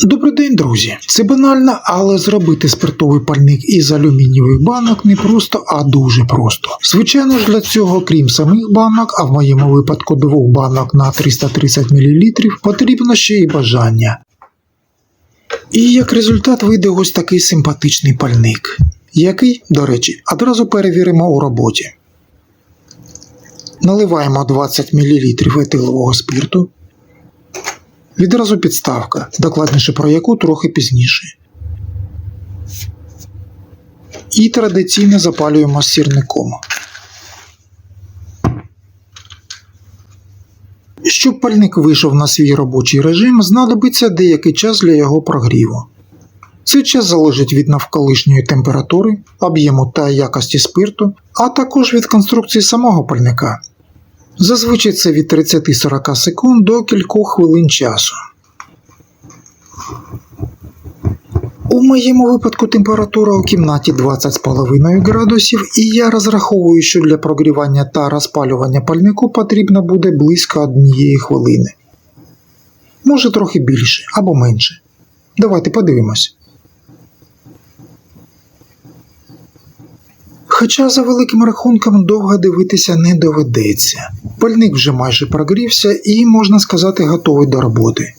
Добрий день, друзі! Це банально, але зробити спиртовий пальник із алюмінієвих банок не просто, а дуже просто. Звичайно ж, для цього, крім самих банок, а в моєму випадку двох банок на 330 мл, потрібно ще й бажання. І як результат вийде ось такий симпатичний пальник, який, до речі, одразу перевіримо у роботі. Наливаємо 20 мл етилового спирту. Відразу підставка, докладніше про яку трохи пізніше. І традиційно запалюємо сірником. Щоб пальник вийшов на свій робочий режим, знадобиться деякий час для його прогріву. Цей час залежить від навколишньої температури, об'єму та якості спирту, а також від конструкції самого пальника. Зазвичай це від 30-40 секунд до кількох хвилин часу. У моєму випадку температура у кімнаті 20,5 градусів, і я розраховую, що для прогрівання та розпалювання пальнику потрібно буде близько однієї хвилини. Може трохи більше або менше. Давайте подивимось. Хоча за великим рахунком довго дивитися не доведеться. Пальник вже майже прогрівся і, можна сказати, готовий до роботи.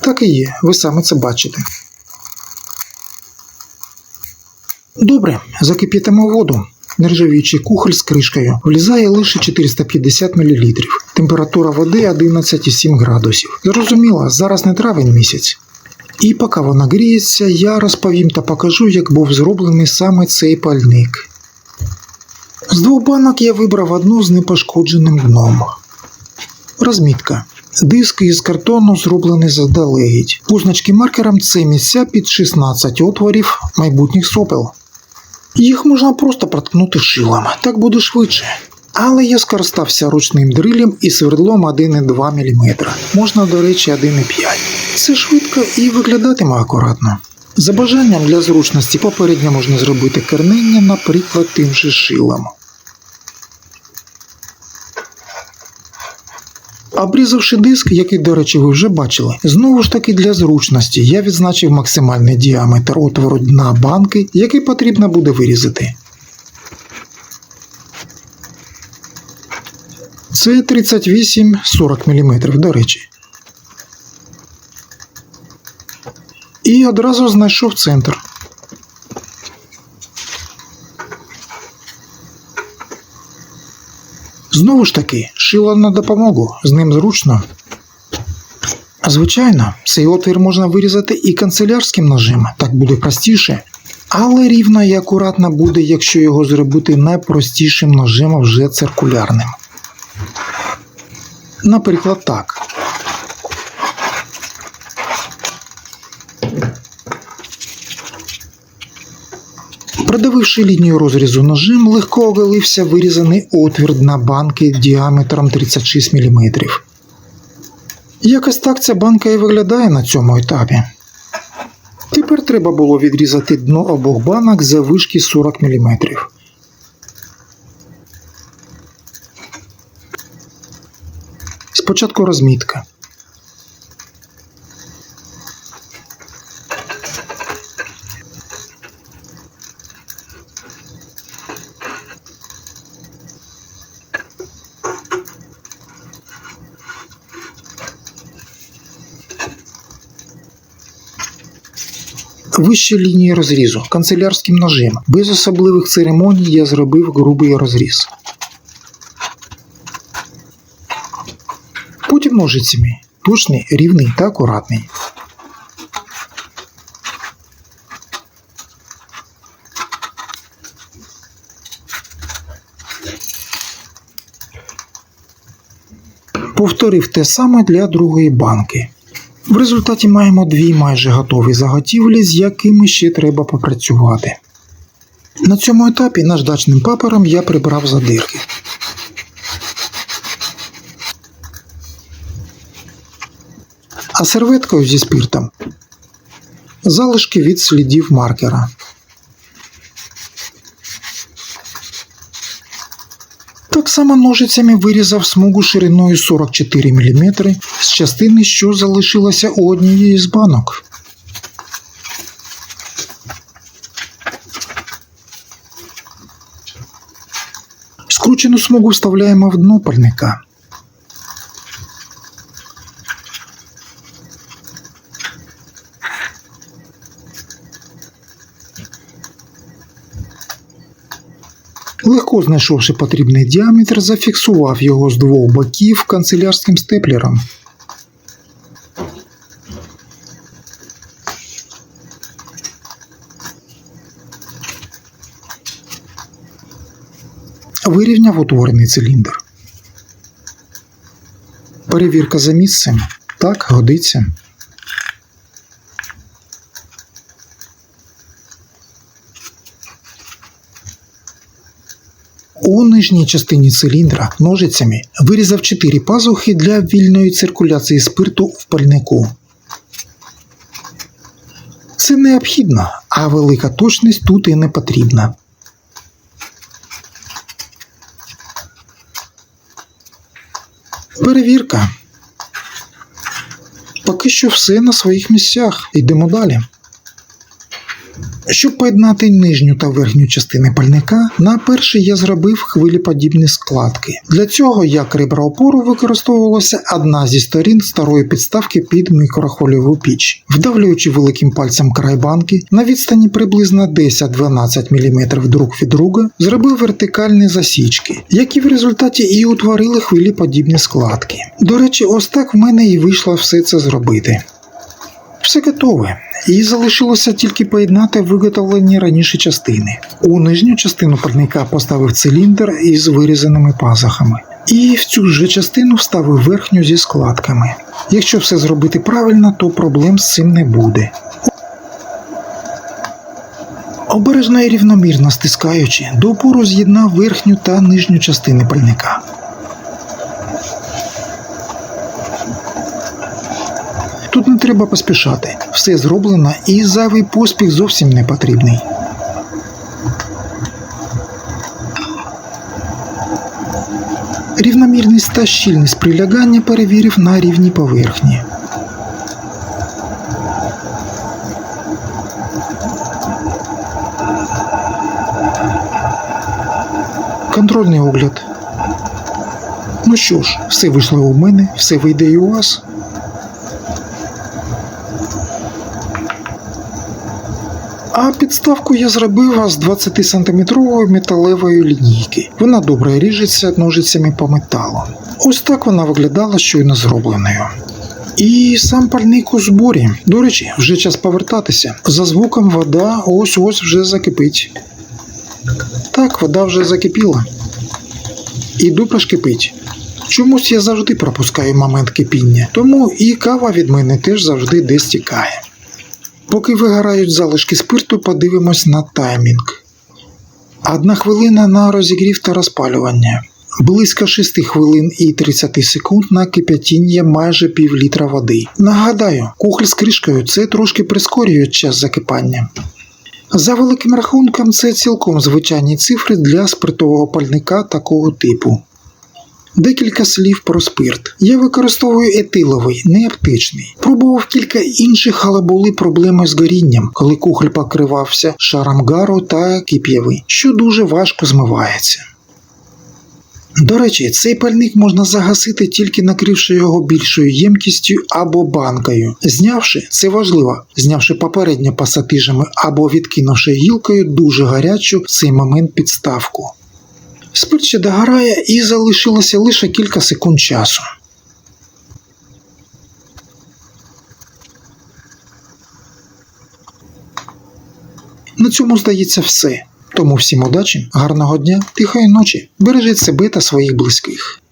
Так і є, ви саме це бачите. Добре, закип'ятимо воду. Нержавіючий кухоль з кришкою влізає лише 450 мл. Температура води 11,7 градусів. Зрозуміло, зараз не травень місяць. І поки вона гріється, я розповім та покажу, як був зроблений саме цей пальник. З двох банок я вибрав одну з непошкодженим дном. Розмітка. Диск із картону зроблений заздалегідь. Позначки маркером це місця під 16 отворів майбутніх сопел. Їх можна просто проткнути шилом, так буде швидше. Але я скористався ручним дрилем і свердлом 1,2 мм. Можна, до речі, 1,5. Це швидко і виглядатиме акуратно. За бажанням для зручності попередньо можна зробити кернення, наприклад, тим же шилом. Обрізавши диск, який, до речі, ви вже бачили, знову ж таки для зручності я відзначив максимальний діаметр отвору дна банки, який потрібно буде вирізати. Це 38-40 мм, до речі. І одразу знайшов центр. Знову ж таки, шило на допомогу, з ним зручно. Звичайно, цей отвір можна вирізати і канцелярським ножем, так буде простіше. Але рівно і акуратно буде, якщо його зробити найпростішим ножем вже циркулярним. Наприклад, так. Продавивши лінію розрізу ножем, легко оголився вирізаний отвір дна банки діаметром 36 мм. Якось так ця банка і виглядає на цьому етапі. Тепер треба було відрізати дно обох банок за вишки 40 мм. Спочатку розмітка. Вище лінії розрізу канцелярським ножем. Без особливих церемоній я зробив грубий розріз. Потім ножицями. Точний, рівний та акуратний. Повторив те саме для другої банки. В результаті маємо дві майже готові заготівлі, з якими ще треба попрацювати. На цьому етапі наждачним папером я прибрав задирки. А серветкою зі спиртом залишки від слідів маркера. Так само ножицями вирізав смугу шириною 44 мм з частини, що залишилася у однієї з банок. Скручену смугу вставляємо в дно парника. Легко знайшовши потрібний діаметр, зафіксував його з двох боків канцелярським степлером. Вирівняв утворений циліндр. Перевірка за місцем. Так, годиться. У нижній частині циліндра ножицями вирізав чотири пазухи для вільної циркуляції спирту в пальнику. Це необхідно, а велика точність тут і не потрібна. Перевірка. Поки що все на своїх місцях. Йдемо далі. Щоб поєднати нижню та верхню частини пальника, на перший я зробив хвилеподібні складки. Для цього як ребра опору використовувалася одна зі сторін старої підставки під мікрохвильову піч. Вдавлюючи великим пальцем край банки на відстані приблизно 10-12 мм друг від друга, зробив вертикальні засічки, які в результаті і утворили хвилеподібні складки. До речі, ось так в мене і вийшло все це зробити. Все готове. І залишилося тільки поєднати виготовлені раніше частини. У нижню частину парника поставив циліндр із вирізаними пазухами. І в цю ж частину вставив верхню зі складками. Якщо все зробити правильно, то проблем з цим не буде. Обережно і рівномірно стискаючи, до опору з'єднав верхню та нижню частини пальника. Не треба поспішати, все зроблено і зайвий поспіх зовсім не потрібний. Рівномірність та щільність прилягання перевірив на рівній поверхні. Контрольний огляд. Ну що ж, все вийшло у мене, все вийде і у вас. А підставку я зробив з 20-сантиметрової металевої лінійки. Вона добре ріжеться ножицями по металу. Ось так вона виглядала щойно зробленою. І сам пальник у зборі. До речі, вже час повертатися. За звуком вода ось ось вже закипить. Так, вода вже закипіла. І дупа ж кипить. Чомусь я завжди пропускаю момент кипіння, тому і кава від мене теж завжди десь тікає. Поки вигорають залишки спирту, подивимось на таймінг. Одна хвилина на розігрів та розпалювання. Близько 6 хвилин і 30 секунд на кип'ятіння майже пів літра води. Нагадаю, кухоль з кришкою це трошки прискорює час закипання. За великим рахунком, це цілком звичайні цифри для спиртового пальника такого типу. Декілька слів про спирт. Я використовую етиловий, не аптечний. Пробував кілька інших, але були проблеми з горінням, коли кухоль покривався шаром гару та кип'яви, що дуже важко змивається. До речі, цей пальник можна загасити тільки накривши його більшою ємкістю або банкою. Знявши, це важливо, знявши попередньо пасатижами або відкинувши гілкою дуже гарячу в цей момент підставку. Спирт ще догорає і залишилося лише кілька секунд часу. На цьому здається все. Тому всім удачі, гарного дня, тихої ночі, бережіть себе та своїх близьких.